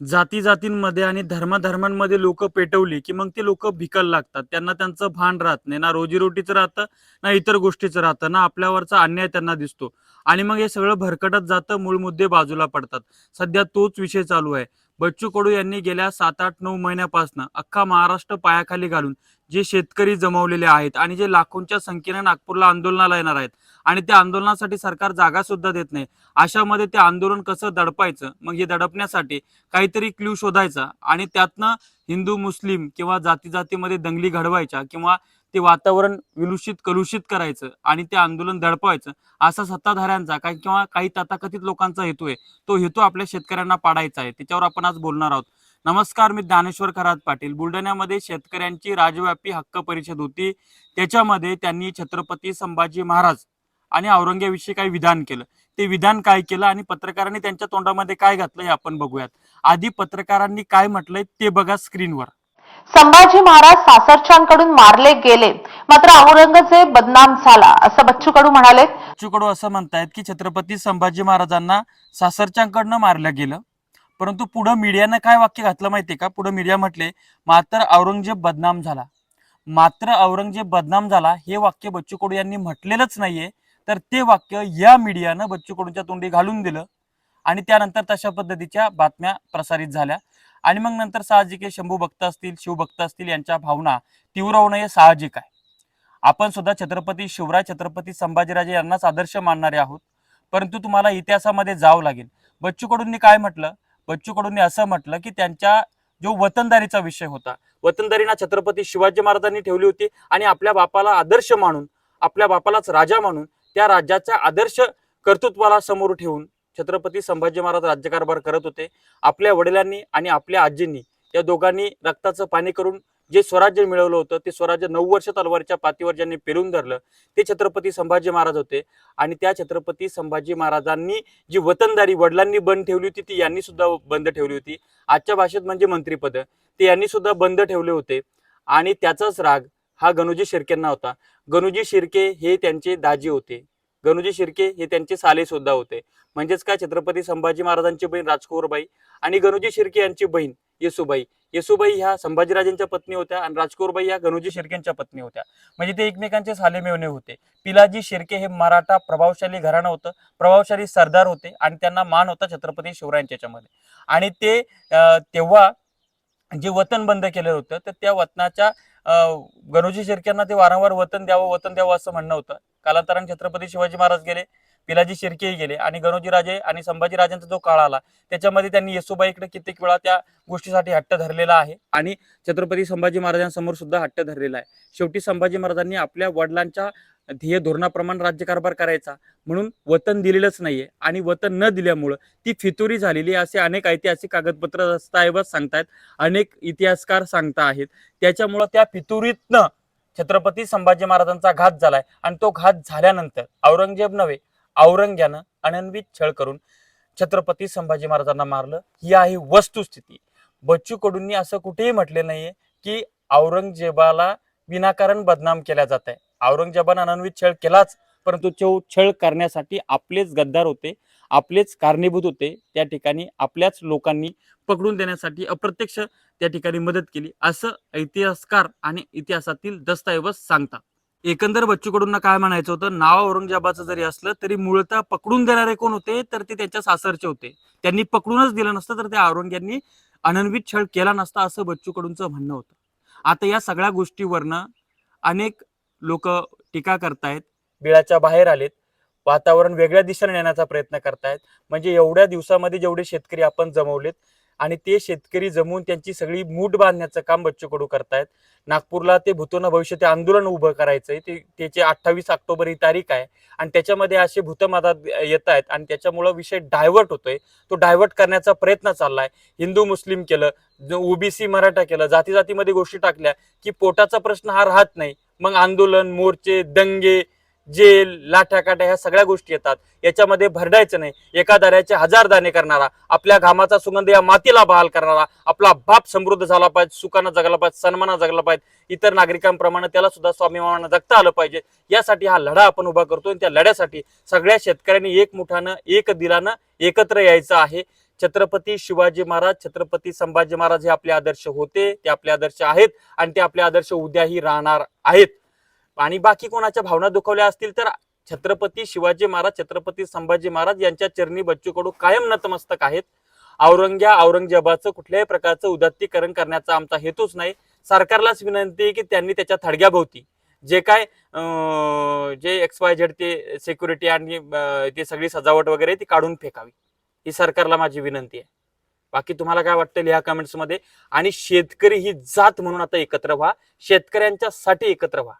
जाती जातींमध्ये आणि धर्माधर्मांमध्ये लोक पेटवली की मग ते लोक भिकल लागतात. त्यांना त्यांचं भान राहत नाही. ना रोजीरोटीचं राहतं ना इतर गोष्टीचं राहतं. ना आपल्यावरचा अन्याय त्यांना दिसतो. आणि मग हे सगळं भरकटत जातं मूळ मुद्दे बाजूला पडतात. सध्या तोच विषय चालू आहे. बच्चू कडू यांनी गेल्या सात आठ नऊ महिन्यापासून अख्खा महाराष्ट्र पायाखाली घालून जे शेतकरी जमवलेले आहेत आणि जे लाखोंच्या संख्येने नागपूरला आंदोलनाला येणार आहेत आणि त्या आंदोलनासाठी सरकार जागा सुद्धा देत नाही अशामध्ये ते आंदोलन कसं दडपायचं मग हे दडपण्यासाठी काहीतरी क्ल्यू शोधायचा आणि त्यातनं हिंदू मुस्लिम किंवा जाती जातीमध्ये दंगली घडवायच्या किंवा ते वातावरण विलुषित कलुषित करायचं आणि ते आंदोलन दडपवायचं असा सत्ताधाऱ्यांचा काही किंवा काही तथाकथित लोकांचा हेतू आहे तो हेतू आपल्या शेतकऱ्यांना पाडायचा आहे. त्याच्यावर आपण आज बोलणार आहोत. नमस्कार मी ज्ञानेश्वर खरात पाटील. बुलढाण्यामध्ये शेतकऱ्यांची राजव्यापी हक्क परिषद होती. त्याच्यामध्ये त्यांनी छत्रपती संभाजी महाराज आणि औरंगजेबाविषयी काही विधान केलं. ते विधान काय केलं आणि पत्रकारांनी त्यांच्या तोंडामध्ये काय घातलं हे आपण बघूयात. आधी पत्रकारांनी काय म्हटलंय ते बघा स्क्रीनवर. संभाजी महाराज सासरच्यांकडून मारले गेले. मात्र औरंगजेब बदनाम झाला असं बच्चू कडू म्हणाले. बच्चू कडू असं म्हणतायत की छत्रपती संभाजी महाराजांना सासरच्यांकडनं मारलं गेलं. परंतु पुढे मीडियानं काय वाक्य घातलं माहितीये का? पुढे मीडिया म्हटले मात्र औरंगजेब बदनाम झाला. मात्र औरंगजेब बदनाम झाला हे वाक्य बच्चू कडू यांनी म्हटलेलंच नाहीये. तर ते वाक्य या मीडियानं बच्चू कडूंच्या तोंडी घालून दिलं आणि त्यानंतर तशा पद्धतीच्या बातम्या प्रसारित झाल्या. आणि मग नंतर साहजिक आहे शंभू भक्त असतील शिवभक्त असतील यांच्या भावना तीव्र होणं हे साहजिक आहे. आपण सुद्धा छत्रपती शिवराय छत्रपती संभाजीराजे यांनाच आदर्श मानणारे आहोत. परंतु तुम्हाला इतिहासामध्ये जावं लागेल. बच्चू कडूंनी काय म्हटलं? बच्चू कडूंनी असं म्हटलं की त्यांच्या जो वतनदारीचा विषय होता वतनदारीना छत्रपती शिवाजी महाराजांनी ठेवली होती आणि आपल्या बापाला आदर्श मानून आपल्या बापालाच राजा मानून त्या राज्याच्या आदर्श कर्तृत्वाला समोर ठेवून छत्रपती संभाजी महाराज राज्यकारभार करत होते. आपल्या वडिलांनी आणि आपल्या आजींनी या दोघांनी रक्ताचं पाणी करून जे स्वराज्य मिळवलं होतं ते स्वराज्य नऊ वर्ष तलवारीच्या पातीवर ज्यांनी पेरून धरलं ते छत्रपती संभाजी महाराज होते. आणि त्या छत्रपती संभाजी महाराजांनी जी वतनदारी वडिलांनी बंद ठेवली होती ती यांनी सुद्धा बंद ठेवली होती. आजच्या भाषेत म्हणजे मंत्रीपद. ते यांनी सुद्धा बंद ठेवले होते. आणि त्याचाच राग हा गणोजी शिर्केंना होता. गणोजी शिर्के हे त्यांचे दाजी होते. गणुजी शिर्के हे त्यांचे साले सुद्धा होते. म्हणजेच काय? छत्रपती संभाजी महाराजांची बहीण राजकुवरबाई आणि गणुजी शिर्के यांची बहीण येसुबाई. येसुबाई ह्या संभाजीराजांच्या पत्नी होत्या आणि राजकुवरबाई ह्या गणुजी शिर्केंच्या पत्नी होत्या. म्हणजे ते एकमेकांचे साले मेवणे होते. पिलाजी शिर्के हे मराठा प्रभावशाली घराणं होतं. प्रभावशाली सरदार होते आणि त्यांना मान होता छत्रपती शिवरायांच्या याच्यामध्ये आणि ते तेव्हा जे वतन बंद केलं होतं तर त्या वतनाच्या गणोजी शिर्क्यांना ते वारंवार वतन द्यावं वतन द्यावं असं म्हणणं होतं. कालांतरान छत्रपती शिवाजी महाराज गेले पिलाजी शिर्केही गेले आणि गणोजी राजे आणि संभाजी राजांचा जो काळ आला त्याच्यामध्ये त्यांनी येसुबाईकडे कित्येक वेळा त्या गोष्टीसाठी हट्ट धरलेला आहे आणि छत्रपती संभाजी महाराजांसमोर सुद्धा हट्ट धरलेला आहे. शेवटी संभाजी महाराजांनी आपल्या वडिलांच्या ध्येय धोरणाप्रमाणे राज्यकारभार करायचा. म्हणून वतन दिलेलंच नाहीये आणि वतन न दिल्यामुळं ती फितुरी झालेली असे अनेक ऐतिहासिक कागदपत्र दस्तऐवज सांगतायत. अनेक इतिहासकार सांगता आहेत. त्याच्यामुळं त्या फितुरीतनं छत्रपती संभाजी महाराजांचा घात झालाय आणि तो घात झाल्यानंतर औरंगजेब नव्हे औरंग्यानं अनन्वित छळ करून छत्रपती संभाजी महाराजांना मारलं. ही आहे वस्तुस्थिती. बच्चू कडूंनी असं कुठेही म्हटले नाहीये की औरंगजेबाला विनाकारण बदनाम केल्या जात आहे. औरंगजेबानं अनन्वित छळ केलाच परंतु तो छळ करण्यासाठी आपलेच गद्दार होते आपलेच कारणीभूत होते. त्या ठिकाणी आपल्याच लोकांनी पकडून देण्यासाठी अप्रत्यक्ष त्या ठिकाणी मदत केली. असं इतिहासकार आणि इतिहासातील दस्तऐवज सांगतात. एकंदर बच्चू कडूंना काय म्हणायचं होतं? नाव औरंगजेबाचं जरी असलं तरी मूळतः पकडून देणारे कोण होते? तर ते त्यांच्या सासरचे होते. त्यांनी पकडूनच दिलं नसतं तर त्या औरंग्यांनी अनन्वित छळ केला नसता असं बच्चूकडूनचं म्हणणं होतं. आता या सगळ्या गोष्टीवरनं अनेक लोक टीका करतायत बिळाच्या बाहेर आलेत वातावरण वेगळ्या दिशेने नेण्याचा प्रयत्न करतायत. म्हणजे एवढ्या दिवसामध्ये जेवढे शेतकरी आपण जमवलेत आणि ते शेतकरी जमवून त्यांची सगळी मूठ बांधण्याचं काम बच्चू कडू करतायत. नागपूरला ते भूतोन भविष्य ते आंदोलन उभं करायचंय. ते त्याचे अठ्ठावीस ऑक्टोबर ही तारीख आहे. आणि त्याच्यामध्ये असे भूतमतात येत आहेत आणि त्याच्यामुळं विषय डायव्हर्ट होतोय. तो डायव्हर्ट करण्याचा प्रयत्न चाललाय. हिंदू मुस्लिम केलं ओबीसी मराठा केलं जाती जातीमध्ये गोष्टी टाकल्या की पोटाचा प्रश्न हा राहत नाही. मग आंदोलन मोर्चे दंगे जेल लाठ्याकाट्या ह्या सगळ्या गोष्टी येतात. याच्यामध्ये भरडायचं नाही. एका दाऱ्याचे हजार दाणे करणारा आपल्या घामाचा सुगंध या मातीला बहाल करणारा आपला बाप समृद्ध झाला पाहिजे सुखानं जगला पाहिजे सन्माना जगला पाहिजे इतर नागरिकांप्रमाणे त्याला सुद्धा स्वाभिमानानं जगता आलं पाहिजे. यासाठी हा लढा आपण उभा करतो आणि त्या लढ्यासाठी सगळ्या शेतकऱ्यांनी एक मुठानं एक दिलानं एकत्र यायचं आहे. छत्रपती शिवाजी महाराज छत्रपती संभाजी महाराज हे आपले आदर्श होते ते आपले आदर्श आहेत आणि ते आपले आदर्श उद्याही राहणार आहेत. आणि बाकी कोणाच्या भावना दुखवल्या असतील तर छत्रपती शिवाजी महाराज छत्रपती संभाजी महाराज यांच्या चरणी बच्चू कडू कायम नतमस्तक आहेत. औरंग्या औरंगजेबाचं कुठल्याही प्रकारचं उदात्तीकरण करण्याचा आमचा हेतूच नाही. सरकारलाच विनंती आहे की त्यांनी त्याच्या थडग्याभोवती जे काय जे एक्स वाय झेड ते सिक्युरिटी आणि ते ती सगळी सजावट वगैरे ती काढून फेकावी. ही सरकारला माझी विनंती आहे. बाकी तुम्हाला काय वाटतं लिहा कमेंट्समध्ये आणि शेतकरी ही जात म्हणून आता एकत्र व्हा. शेतकऱ्यांच्या साठी एकत्र व्हा.